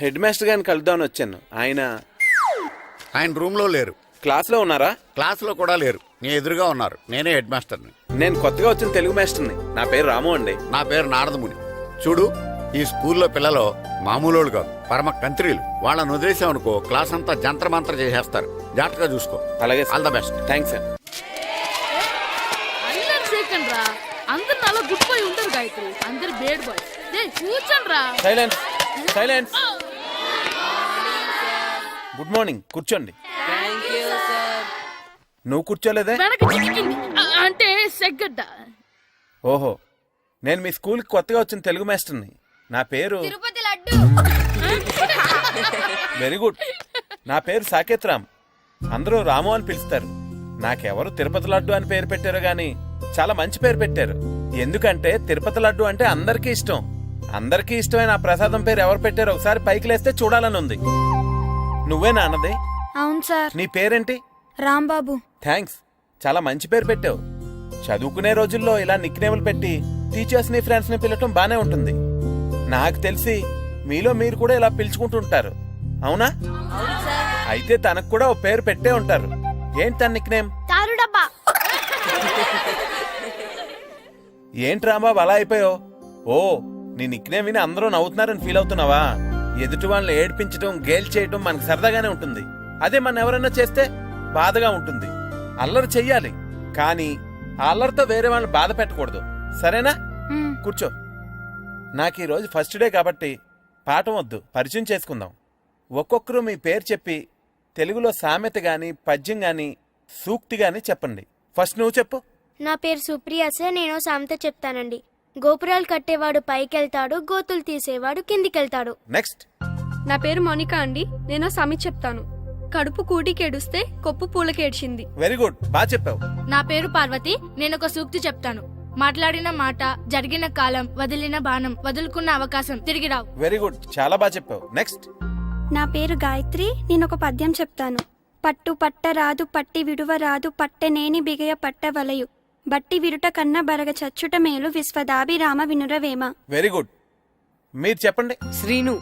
Head master గారిని కలుద్దామని వచ్చాను. ఆయన ఆయన రూమ్లో లేరు. క్లాస్లో ఉన్నారా? క్లాస్లో కూడా లేరు. నీ ఎదురుగా ఉన్నారు. నేనే హెడ్ మాస్టర్ని. నేను కొత్తగా వచ్చిన తెలుగు మాస్టర్ని. నా పేరు రాము అండి. నా పేరు నారదముని. చూడు ఈ స్కూల్లో పిల్లలు మామూలు కాదు పరమ కంత్రీలు వాళ్ళని వదిలేసామనుకో క్లాస్ అంతా జంత్ర మంత్ర చేసేస్తారు. జాగ్రత్తగా చూసుకో. అలాగే all the best. Thanks sir. అందరు సేకండి రా అందరు నాలో గుడ్ బాయ్ ఉండరు గాయత్రి. అందరు బేడ్ బాయ్ దే కూర్చోండి రా సైలెన్స్ సైలెన్స్ గుడ్ మార్నింగ్. కూర్చోండి. నువ్వు కూర్చోలేదే? వెనక చిక్కింది. అ- అంటే సెగ్గడ్డ. ఓహో. నేను మీ స్కూల్కి కొత్తగా వచ్చిన తెలుగు మాస్టర్ని. నా పేరు తిరుపతి లడ్డు. Very good. నా పేరు సాకేత్ రామ్. అందరూ రాము అని పిలుస్తారు. నాకెవరు తిరుపతి లడ్డు అని పేరు పెట్టారో గాని చాలా మంచి పేరు పెట్టారు. ఎందుకంటే తిరుపతి లడ్డు అంటే అందరికీ ఇష్టం. అందరికీ ఇష్టమైన ఆ ప్రసాదం పేరు ఎవరు పెట్టారో ఒకసారి పైకి లేస్తే చూడాలని ఉంది. నువ్వే నాన్నది. అవును సార్. నీ పేరేంటి? రాంబాబు. థ్యాంక్స్. చాలా మంచి పేరు పెట్టావు. చదువుకునే రోజుల్లో ఇలా నిక్నేములు పెట్టి టీచర్స్ని ఫ్రెండ్స్ని పిలవటం బానే ఉంటుంది. నాకు తెలిసి మీలో మీరు కూడా ఇలా పిలుచుకుంటుంటారు అవునా? అయితే తనకు కూడా ఓ పేరు పెట్టే ఉంటారు. ఏంటి తన నిక్నేమ్? తారు డబ్బా ఏంటి రాంబాబు అలా అయిపోయావు? ఓ నీ నిక్నేమ్ విని అందరూ నవ్వుతున్నారని ఫీల్ అవుతున్నావా? ఎదుటి వాళ్ళని ఏడ్పించడం గేల్ చేయడం మనకు సరదాగానే ఉంటుంది. అదే మన ఎవరైనా చేస్తే బాధగా ఉంటుంది. అల్లరి చెయ్యాలి. కానీ ఆ అల్లరితో వేరే వాళ్ళని బాధ పెట్టకూడదు. సరేనా? కూర్చో. నాకు ఈ రోజు ఫస్ట్ డే కాబట్టి పాఠం వద్దు. పరిచయం చేసుకుందాం. ఒక్కొక్కరు మీ పేరు చెప్పి తెలుగులో సామెత గాని పద్యం గాని సూక్తి గాని చెప్పండి. ఫస్ట్ నువ్వు చెప్పు. నా పేరు సుప్రియ సార్ నేను సామెత చెప్తానండి. గోపురాలు కట్టేవాడు పైకెళ్తాడు గోతులు తీసేవాడు కిందికెళ్తాడు. నెక్స్ట్. నా పేరు మోనికా అండి. నేను సమి చెప్తాను. కడుపు కూటికేడుస్తే కొప్పు పూలకేడ్చింది. Very good. బాగా చెప్పావు. నా పేరు పార్వతి. నేను ఒక సూక్తి చెప్తాను. మాట్లాడిన మాట జరిగిన కాలం వదిలిన బాణం వదులుకున్న అవకాశం తిరిగి రావు. Very good. చాలా బాగా చెప్పావు. నెక్స్ట్. నా పేరు గాయత్రి. నేను ఒక పద్యం చెప్తాను. పట్టు పట్ట రాదు పట్టి విడువ రాదు పట్టెనేని బిగయ పట్ట వలయు. బట్టి విరుట కన్న బరగ చచ్చుట మేలు విశ్వదాభిరామ వినురవేమ వెరీ గుడ్ మీరు చెప్పండి. శ్రీను.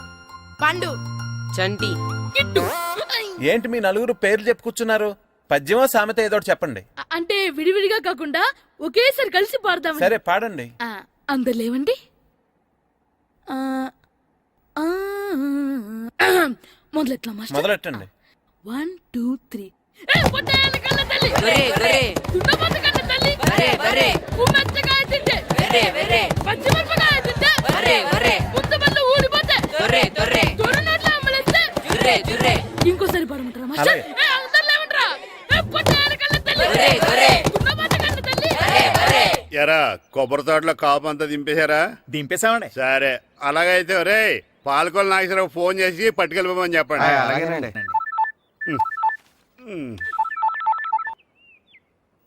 పండు. చంటి. కిట్టు. ఏంటి మీ నలుగురు పేర్లు చెప్పుకున్నారు పద్యమో సామెత ఏదో ఒకటి చెప్పండి. అ- అంటే విడివిడిగా కాకుండా ఒకేసారి కలిసి పాడదాం. సరే పాడండి. అందరు లేవండి. ఆ, ఆ, మొదలెట్లా మాస్టర్? మొదలెట్టండి. One two three. ఏ, పొట్టేళ్ళ కళ్ళ తల్లి! వెర్రే, వెర్రే. దున్నపోతు కళ్ళ ఇంకోసారి పడమంటారా? మాస్టర్ ఎరా కొబ్బరి తోటలో కాపు అంతా దింపేశారా? దింపేశామండి. సరే. అలాగైతే ఒరే పాలకొల నాగేశ్వరరావు ఫోన్ చేసి పట్టుకెళ్ళిపోమని చెప్పండి. అలాగేనండి.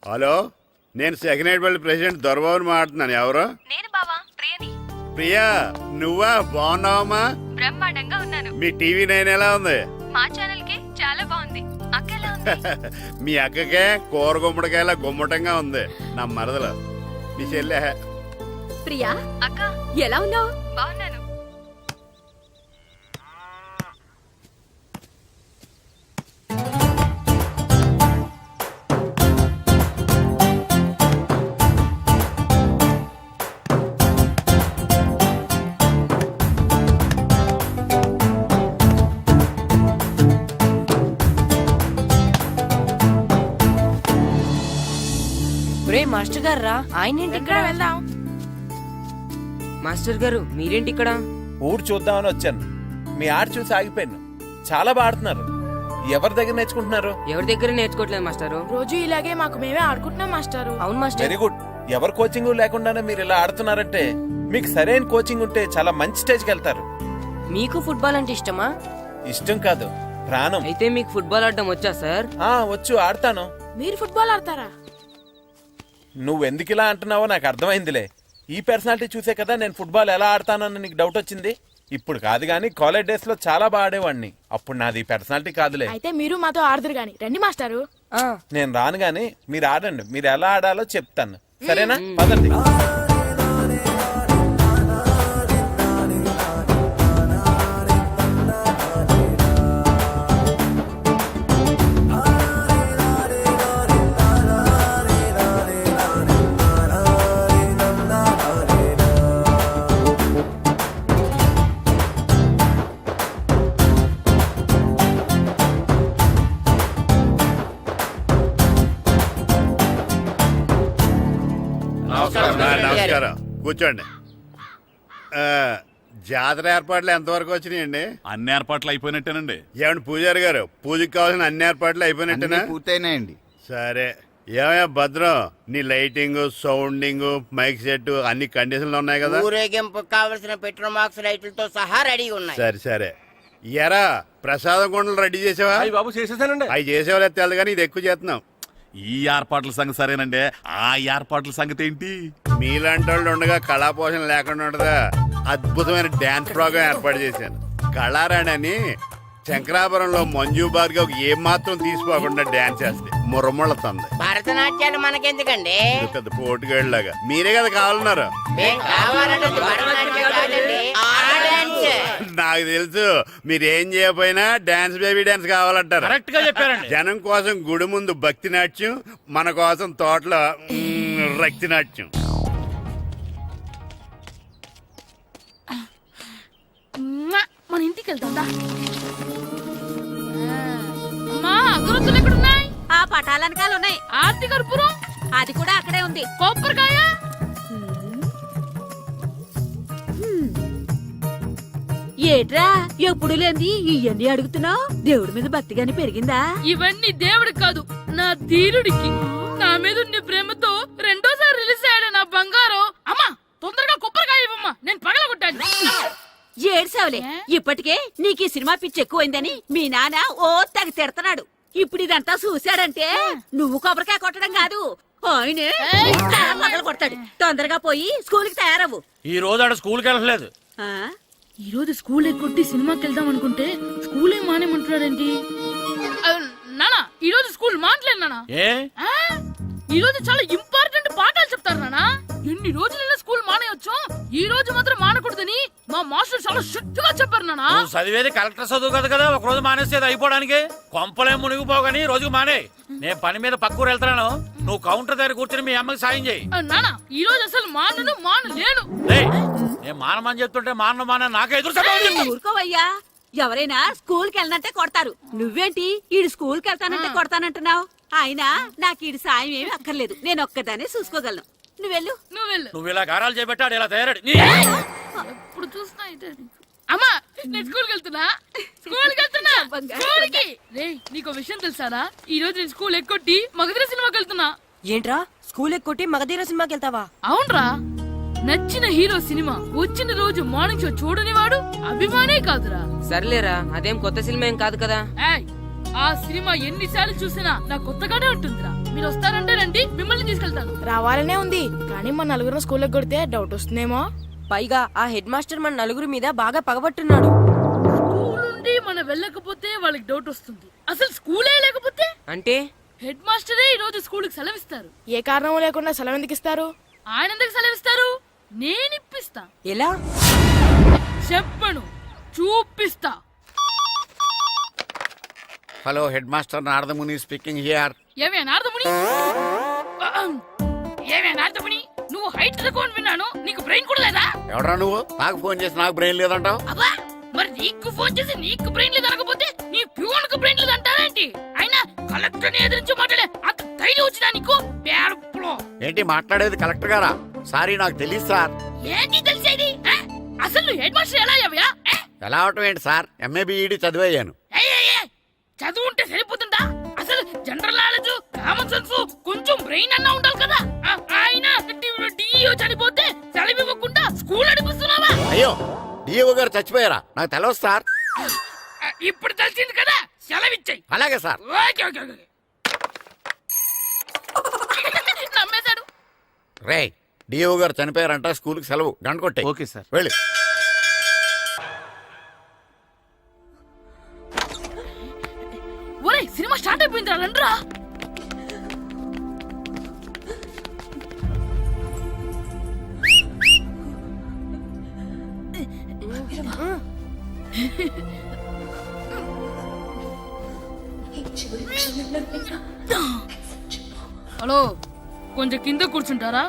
హలో? నేను సెకండ్ హెడ్ వాళ్ళ ప్రెసిడెంట్ దొరబాబుని మాట్లాడుతున్నాను. ఎవరు? నేను బావా ప్రియని. ప్రియా నువ్వా? బాగున్నావమ్మా? బ్రహ్మాండంగా ఉన్నాను. మీ టీవీ నైన్ ఎలా ఉంది? మా ఛానల్కి చాలా బాగుంది. అక్క ఎలా ఉంది? మీ అక్కకే కూర గుమ్మడికాయలా గుమ్మటంగా ఉంది. నా మరదలు. మీ చెల్లె. ప్రియా అక్క. ఎలా ఉన్నావు? బాగున్నాను. మాస్టర్ గారు రా ఆయన ఏంటి ఇక్కడ వెళ్దాం. మాస్టర్ గారు మీరేంటి ఇక్కడ? ఊరు చూద్దామని వచ్చాను. మీ ఆట చూసి ఆగిపోయాను. చాలా బాగా ఆడుతున్నారు. ఎవరి దగ్గర నేర్చుకుంటున్నారు? ఎవరి దగ్గర నేర్చుకోవట్లేదు మాస్టారు? రోజు ఇలాగే మాకు మేమే ఆడుకుంటున్నాం మాస్టారు. అవును మాస్టర్. వెరీ గుడ్ ఎవరి కోచింగ్ లేకుండానే మీరు ఇలా ఆడుతున్నారంటే మీకు సరైన కోచింగ్ ఉంటే చాలా మంచి స్టేజ్కి వెళ్తారు. మీకు ఫుట్బాల్ అంటే ఇష్టమా? ఇష్టం కాదు ప్రాణం. అయితే మీకు ఫుట్బాల్ ఆడడం వచ్చా సార్? ఆ వచ్చు ఆడతాను. మీరు ఫుట్బాల్ ఆడతారా? నువ్వు ఎందుకు ఇలా అంటున్నావో నాకు అర్థమైందిలే. ఈ పర్సనాలిటీ చూసే కదా నేను ఫుట్బాల్ ఎలా ఆడతానని నీకు డౌట్ వచ్చింది? ఇప్పుడు కాదు కానీ కాలేజ్ డేస్లో చాలా బాగా ఆడేవాడిని. అప్పుడు నాది పర్సనాలిటీ కాదులే. అయితే మీరు మాతో ఆడదురు గాని. రండి మాస్టారు. ఆ, నేను రాను గాని మీరు ఆడండి. మీరు ఎలా ఆడాలో చెప్తాను. సరేనా? పదండి. కూర్చోండి ఆ, జాతర ఏర్పాట్లు ఎంతవరకు వచ్చినాయండి? అన్ని ఏర్పాట్లు అయిపోయినట్టేనండి. ఏమండి పూజారి గారు పూజకి కావాల్సిన అన్ని ఏర్పాట్లు అయిపోయినట్టేనా? పూర్తయినాయండి. సరే. ఏమయ్యా భద్రం? నీ లైటింగ్ సౌండింగ్ మైక్ సెట్ అన్ని కండిషన్లు ఉన్నాయి కదా? ఊరేగింపు కావలసిన పెట్రోల్ మార్క్స్ లైట్లతో సహా రెడీ ఉన్నాయి. సరే సరే. ఎరా ప్రసాదం కొండలు రెడీ చేసావా? బాబు చేసేసానండి. అవి చేసేవాళ్ళు తెలదు కానీ ఇది ఎక్కువ చేస్తున్నాం. ఈ ఏర్పాట్ల సంగతి సరేనండి. ఆ ఏర్పాట్ల సంగతి ఏంటి? మీలాంటి వాళ్ళు ఉండగా కళాపోషణ లేకుండా ఉండదా అద్భుతమైన డ్యాన్స్ ప్రోగ్రామ్ ఏర్పాటు చేశాను. కళారాణి అని శంకరాపురంలో మంజు భార్గవ్ ఏం మాత్రం తీసుకోకుండా డ్యాన్స్ చేస్తే మురముళ్ళతుంది. భరతనాట్యాలు మనకెందుకండి? పెద్ద పోటుగాళ్ళలాగా. మీరే కదా కావాలన్నారు. నాకు తెలుసు. మీరు ఏం చేయకపోయినా డాన్స్ బేబీ డాన్స్ కావాలంటారు. కరెక్ట్గా చెప్పారండి. జనం కోసం గుడి ముందు భక్తి నాట్యం మన కోసం తోటలో మ్, రక్తి నాట్యం. మన ఇంటికి వెళ్తుందా? అమ్మా అగరొత్తులు ఎక్కడున్నాయి? ఆ పటాలనకాలు ఉన్నాయి ఆర్తి కర్పూరం? అది కూడా అక్కడే ఉంది. కొబ్బరికాయ? ఏట్రా ఎప్పుడు లేని ఇవన్నీ అడుగుతున్నావు? దేవుడి మీద భక్తి గాని పెరిగిందా? ఇవన్నీ దేవుడికి కాదు నా ధీరుడికి. నా మీద ఉండే ప్రేమతో రెండోసారి రిలీజ్ అయ్యాడు నా బంగారం. అమ్మా తొందరగా కొబ్బరికాయ ఇవ్వమ్మా నేను పగలగొట్టాను ఏడ్సావులే ఇప్పటికే నీకు ఈ సినిమా పిచ్చి ఎక్కువైందని మీ నాన్న ఓ తెగ తిడతాడు ఇప్పుడు ఇదంతా చూశాడంటే నువ్వు కొబ్బరికాయ కొట్టడం కాదు. ఆయనే తల పగలు కొడతాడు. తొందరగా పోయి స్కూల్కి తయారవ్వు. ఈ రోజు ఆడ స్కూల్కి వెళ్ళలేదు ఆ? ఈ రోజు స్కూల్ ఎక్కొట్టి సినిమాకి వెళ్దాం అనుకుంటే స్కూల్ ఏం మానేమంటున్నాడేంటి నానా ఈ రోజు స్కూల్ మానట్లేదు నానా. ఏ? ఆ? ఈ రోజు చాలా ఇంపార్టెంట్ పాఠాలు చెప్తారు నానా. ఎన్ని రోజులైనా స్కూల్ మానేయొచ్చు ఈ రోజు మాత్రం మానకూడదని మా మాస్టర్ చాలా స్ట్రిక్ట్గా చెప్పారు నానా. నువ్వు చదివేది కలెక్టర్ చదువు కదా కదా ఒక రోజు మానేసేది అయిపోవడానికి? కొంపలే మునిగిపోగాని రోజుకు మానే. నేను పని మీద పక్కూరు వెళ్తున్నాను. నువ్వు కౌంటర్ దగ్గర కూర్చొని మీ అమ్మకి సాయం చేయి. నానా ఈ రోజు అసలు మానను మానలేను రేయ్, నేను మానమని చెప్తుంటే మానను మాన నాకే ఎదురు సమాధానం. ఊరుకోవయ్యా. ఎవరైనా స్కూల్కి వెళ్ళనంటే కొడతారు. నువ్వేంటి? ఈడు స్కూల్కి వెళ్తానంటే కొడతానంటున్నావు. అయినా నాకు ఈడు సాయం ఏమీ అక్కర్లేదు. నేను ఒక్కదానే చూసుకోగలను. నువ్వెళ్ళు నువ్వు వెళ్ళు. నువ్వు ఇలా గారాలు చేపెట్టాడు ఇలా తయారాడు. నీ- ఎప్పుడు చూసినా ఇదే నీకు. అమ్మా నేను స్కూల్కి వెళ్తున్నా. స్కూల్కి వెళ్తున్నా. బంగారు. స్కూల్కి. రే నీకు విషయం తెలుసారా? ఈ రోజు నేను స్కూల్ ఎక్కొట్టి మగధీర సినిమాకి వెళ్తున్నా. ఏంట్రా? స్కూల్ ఎక్కొట్టి మగధీర సినిమాకి వెళ్తావా? అవునరా. నచ్చిన హీరో సినిమా వచ్చిన రోజు మార్నింగ్ షో చూడని వాడు అభిమానే కాదురా. సర్లేరా అదేం కొత్త సినిమా ఏం కాదు కదా. ఏయ్ ఆ సినిమా ఎన్నిసార్లు చూసినా నాకు కొత్తగానే ఉంటుందిరా. మీరు వస్తారంటే రండి మిమ్మల్ని తీసుకెళ్తాను. రావాలనే ఉంది. కానీ మా నలుగురు స్కూల్లో కొడితే డౌట్ వస్తుందేమో. పైగా ఆ హెడ్ మాస్టర్ మన నలుగురు మీద బాగా పగబట్టున్నాడు. స్కూల్ నుండి మనం వెళ్ళకపోతే వాళ్ళకి డౌట్ వస్తుంది. అసలు స్కూలే లేకపోతే? అంటే? హెడ్ మాస్టరే ఈ రోజు స్కూల్కి సెలవిస్తారు. ఏ కారణం లేకుండా సెలవు ఎందుకు ఇస్తారు? ఆయన ఎందుకు సెలవిస్తారు? నేను ఇప్పిస్తా. ఎలా? చెప్పను. చూపిస్తా. Hello head master Naradamuni speaking here ఏమే నారదముని? ఏమే నారదముని? నువ్వు హైట్ రికార్డ్ విన్నాను నీకు బ్రెయిన్ కూడా లేదా? ఎవడా నువ్వు? నాకు ఫోన్ చేసి నాకు బ్రెయిన్ లేదంటావు? అబ్బా మరి నీకు ఫోన్ చేసి నీకు బ్రెయిన్ లేదు అనకపోతే నీ ప్యూన్కు బ్రెయిన్ లేదు అంటారేంటి అయినా కలెక్టర్ని ఎదిరించి మాట్లాడే అంత ధైర్యం వచ్చినా నీకు? పేరుపులో ఏంటి మాట్లాడేది కలెక్టర్ గారా? సారీ నాకు తెలియదు సార్. ఏంటి తెలిసేది? అసలు హెడ్ మాస్టర్ ఎలా? ఎలా అవటం ఏంటి సార్? MA BEd చదివయ్యాను. చదువు ఉంటే సరిపోతుందా? అసలు జనరల్ నాలెడ్జ్ కామన్ సెన్స్ కొంచెం బ్రెయిన్ అన్నా ఉండాలి కదా? ఆ, ఆయన డిఇఓ చనిపోతే సెలవు ఇవ్వకుండా స్కూల్ నడిపిస్తున్నావా? అయ్యో డిఓ గారు చచ్చిపోయారా? నాకు తెలవదు సార్. ఇప్పుడు తెలిసింది కదా సెలవు ఇచ్చాయి అలాగే సార్. ఓకే ఓకే ఓకే నమ్మేశాడు రే డిఓ గారు చనిపోయారంట స్కూల్కి సెలవు. గంట కొట్టే ఓకే సార్. వెళ్ళి. రా. హలో కొంచెం కింద కూర్చుంటారా?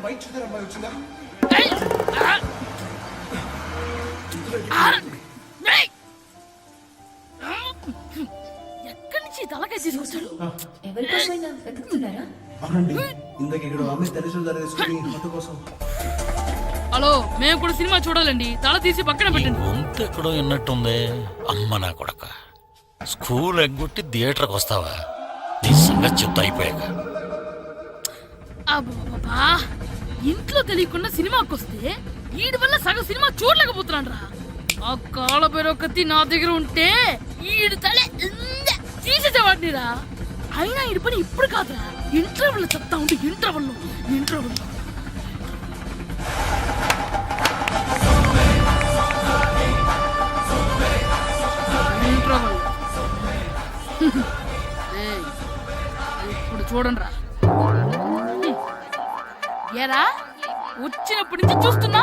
నేను వైట్ చూద్దాం అమ్మాయి వచ్చిందా హలో మేము కూడా సినిమా చూడాలండి. తల తీసి పక్కన పెట్టండి. ఎక్కడో విన్నట్టుంది. అమ్మ నా కొడక. స్కూల్ ఎగ్గొట్టి థియేటర్కి వస్తావా? నిజంగా చెప్తా అయిపోయాక. ఇంట్లో తెలియకుండా సినిమాకి వస్తే వీడి వల్ల సగం సినిమా చూడలేకపోతున్నాను రా ఆ కాళ్ళ బెరొకతి నా దగ్గర ఉంటే ఈడు తలే తీసేసేవాడిని రా అయినా ఈడి పని ఇప్పుడు కాదురా. ఇంటర్వెల్ చెప్తా ఉంటే ఇంటర్వెల్ ఇంటర్వెల్ ఇంటర్వెల్. ఇప్పుడు చూడండి రా ఏరా వచ్చినప్పటి నుంచి చూస్తున్నా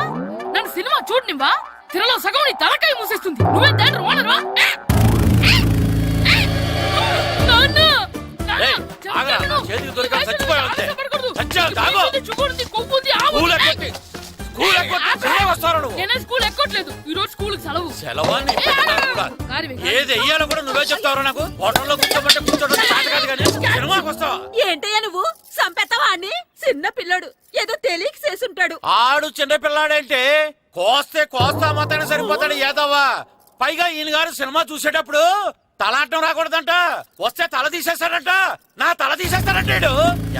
నన్ను సినిమా చూడనివ్వా? తిరలో సగం నీ తలకాయ మూసేస్తుంది. నువ్వే తండ్రి ఓనర్వా. ఏది వెయ్యాలో కూడా నువ్వే చెప్తావు నాకు? హోటల్లో కూర్చోబట్టే కూర్చోడం చేత కాదు కానీ సినిమాకి వస్తావా? ఏంటయ్యా నువ్వు? సంపెత్తవా అని చిన్న పిల్లడు. ఏదో తెలియక చేసుంటాడు. ఆడు చిన్న పిల్లాడేంటి కోస్తే కోస్తా మాత్రమే సరిపోతాడు ఏదవ్వా పైగా ఈయన గారు సినిమా చూసేటప్పుడు తలాటం రాకూడదంట. వస్తే తల తీసేస్తాడంట. నా తల తీసేస్తాడంట ఈడు.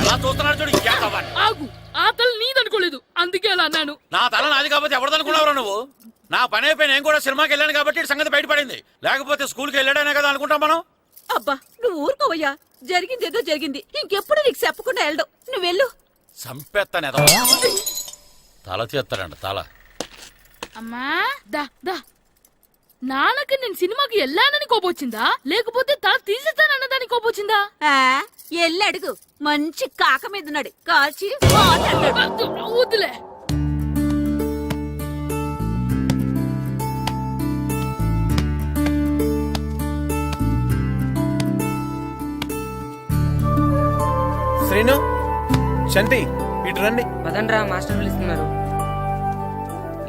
ఎలా చూస్తున్నాడు చూడు ఇంకేదవ్వా ఆగు ఆ తల నీదనుకోలేదు. అందుకే అలా అన్నాను. నా తల నాది కాబట్టి ఎవరిదనుకున్నావురా నువ్వు? నా పని అయిపోయి నేను కూడా సినిమాకి వెళ్ళాను కాబట్టి ఈ సంగతి బయటపడింది. లేకపోతే స్కూల్కి వెళ్ళాడనే కదా అనుకుంటాం మనం? అబ్బా నువ్వు ఊరుకోవయ్యా. జరిగిందేదో జరిగింది. ఇంకెప్పుడు నీకు చెప్పకుండా వెళ్ళడు. నువ్వు వెళ్ళు. సంపెత్తాను ఎదవ తల తీస్తాడంట తల. అమ్మా దా దా. నాన్నకి నేను సినిమాకి వెళ్ళానని కోపొచ్చిందా? లేకపోతే తల తీసేస్తానన్నదాని కోపొచ్చిందా? ఆ, ఎల్లి అడుగు మంచి కాక మీద ఉన్నాడు కాల్చి పోతాడు. వద్దు, వద్దులే. శ్రీను? శంటి ఇటు రండి. పదండ్రా మాస్టర్ పిలుస్తున్నారు.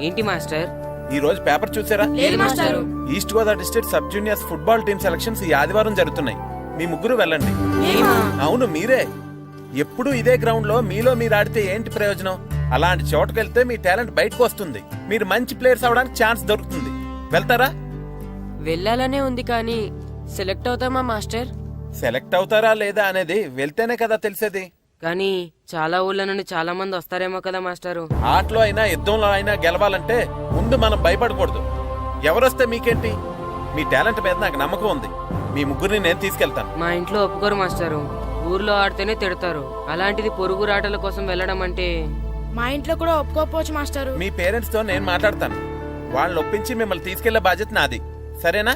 ఏంటి మాస్టర్? ఈ రోజు పేపర్ చూసారా? East Godavari district sub juniors football team selections ఈ ఆదివారం జరుగుతున్నాయి. మీ ముగ్గురు వెళ్ళండి. అవును మీరే. ఎప్పుడు ఇదే గ్రౌండ్లో మీలో మీరు ఆడితే ఏంటి ప్రయోజనం? అలాంటి చోటుకు వెళ్తే మీ టాలెంట్ బయటకు వస్తుంది. మీరు మంచి ప్లేయర్స్ అవడానికి ఛాన్స్ దొరుకుతుంది. వెళ్తారా? వెళ్ళాలనే ఉంది కానీ సెలెక్ట్ అవుతామా మాస్టర్? సెలెక్ట్ అవుతారా లేదా అనేది వెళ్తేనే కదా తెలిసేది. కానీ చాలా ఊళ్ళ నుండి చాలా మంది వస్తారేమో కదా మాస్టారు. ఆటలో అయినా యుద్ధంలో అయినా గెలవాలంటే ముందు మనం భయపడకూడదు. ఎవరొస్తే మీకేంటి? మీ టాలెంట్ మీద నాకు నమ్మకం ఉంది. మీ ముగ్గురిని నేను తీసుకెళ్తాను. మా ఇంట్లో ఒప్పుకోరు మాస్టారు. ఊర్లో ఆడితేనే తిడతారు. అలాంటిది పొరుగు రాటల కోసం వెళ్ళడం అంటే మా ఇంట్లో కూడా ఒప్పుకోకపోవచ్చు మాస్టారు. మీ పేరెంట్స్తో నేను మాట్లాడతాను. వాళ్ళని ఒప్పించి మిమ్మల్ని తీసుకెళ్ళే బాధ్యత నాది. సరేనా?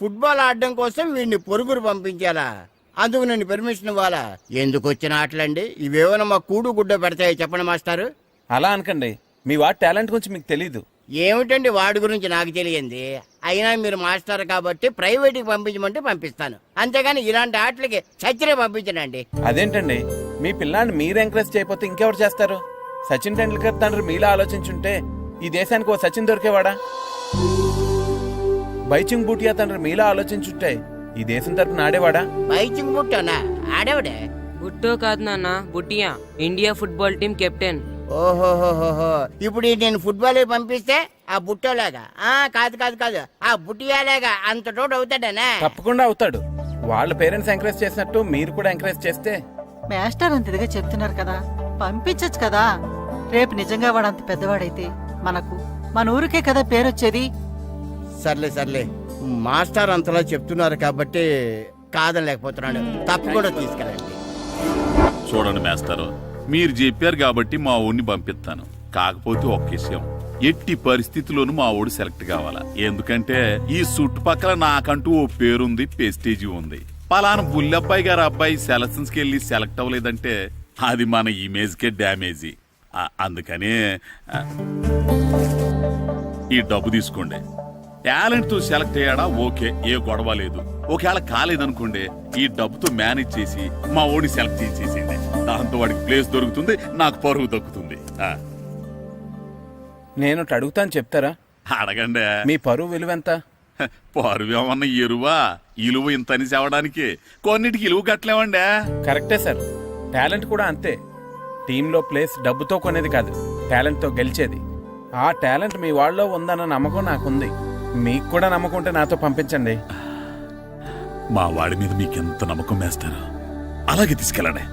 ఫుట్బాల్ ఆడడం కోసం వీడిని పొరుగురు పంపించాలా? అందుకు నేను పర్మిషన్ ఇవ్వాలా? ఎందుకు వచ్చిన ఆటలండి? ఇవేమైనా మా కూడు గుడ్డ పెడతాయో చెప్పండి మాస్టారు. అలా అనకండి. మీ వాడి టాలెంట్ గురించి మీకు తెలీదు. ఏమిటండి వాడి గురించి నాకు తెలియంది? అయినా మీరు మాస్టర్ కాబట్టి ప్రైవేట్కి పంపించమంటే పంపిస్తాను. అంతేగాని ఇలాంటి ఆటలకి చచ్చిరే పంపించనండి. అదేంటండి? మీ పిల్లాన్ని మీరు ఎంకరేజ్ చేయకపోతే ఇంకెవరు చేస్తారు? సచిన్ టెండూల్కర్ తండ్రి మీలా ఆలోచించుంటే ఈ దేశానికి ఓ సచిన్ దొరికేవాడా? బైచింగ్ బూటియా తండ్రి మీలా ఆలోచించుంటే ఈ దేశం తరపున ఆడేవాడా? బైచింగ్ ముట్టోనా ఆడేవిడే? బుట్టో కాదు నాన్న Bhutia. India football team captain. ఓహోహోహోహో. ఇప్పుడు ఈ నేను ఫుట్బాల్ పంపిస్తే ఆ బుట్టోలాగా? ఆ కాదు కాదు కాదు. ఆ బుట్టియాలాగా అంత తోడు అవుతాడనా? తప్పకుండా అవుతాడు. వాళ్ళ పేరెంట్స్ ఎంకరేజ్ చేసినట్టు మీరు కూడా ఎంకరేజ్ చేస్తే. మాస్టర్ అంత ఇదిగా చెప్తున్నారు కదా. పంపించచ్చు కదా. రేపు నిజంగా వాడు అంత పెద్దవాడైతే మనకు మన ఊరికే కదా పేరొచ్చేది. సర్లే సర్లే. మాస్టర్ అంతలా చెప్తున్నారు కాబట్టి కాదనలేకపోతున్నాడు. తప్పకుండా తీసుకెళ్ళండి. చూడండి మేస్తారు మీరు చెప్పారు కాబట్టి మా ఊడిని పంపిస్తాను. కాకపోతే ఒక్క విషయం ఎట్టి పరిస్థితిలోనూ మా ఊడు సెలెక్ట్ కావాలా? ఎందుకంటే ఈ చుట్టుపక్కల నాకంటూ ఓ పేరుంది పెస్టేజీ ఉంది. పలానా బుల్లబ్బాయి గారు అబ్బాయి సెలక్షన్స్కి వెళ్ళి సెలెక్ట్ అవ్వలేదంటే అది మన ఇమేజ్ కే డ్యామేజీ అందుకనే ఈ డబ్బు తీసుకోండి. టాలెంట్తో సెలెక్ట్ అయ్యాడా? ఓకే ఏ గొడవ లేదు. ఒకవేళ కాలేదనుకోండి ఈ డబ్బుతో మేనేజ్ చేసి మా ఓడి సెలెక్ట్ చేసేసేయండి. దాంతో వాడికి ప్లేస్ దొరుకుతుంది నాకు పరువు దక్కుతుంది. నేను అడుగుతాను చెప్తారా? అడగండి. మీ పరువు విలువ ఎంత? పరువేమన్న ఎరువా? ఇలువ ఇంతని చెప్పడానికి కొన్నిటికి ఇలువ కట్టలేమండి. కరెక్టే సార్. టాలెంట్ కూడా అంతే. టీంలో ప్లేస్ డబ్బుతో కొనేది కాదు టాలెంట్తో గెలిచేది. ఆ టాలెంట్ మీ వాళ్ళలో ఉందన్న నమ్మకం నాకుంది. మీకు కూడా నమ్మకం ఉంటే నాతో పంపించండి. మా వాడి మీద మీకెంత నమ్మకం వేస్తారు అలాగే తీసుకెళ్ళండి.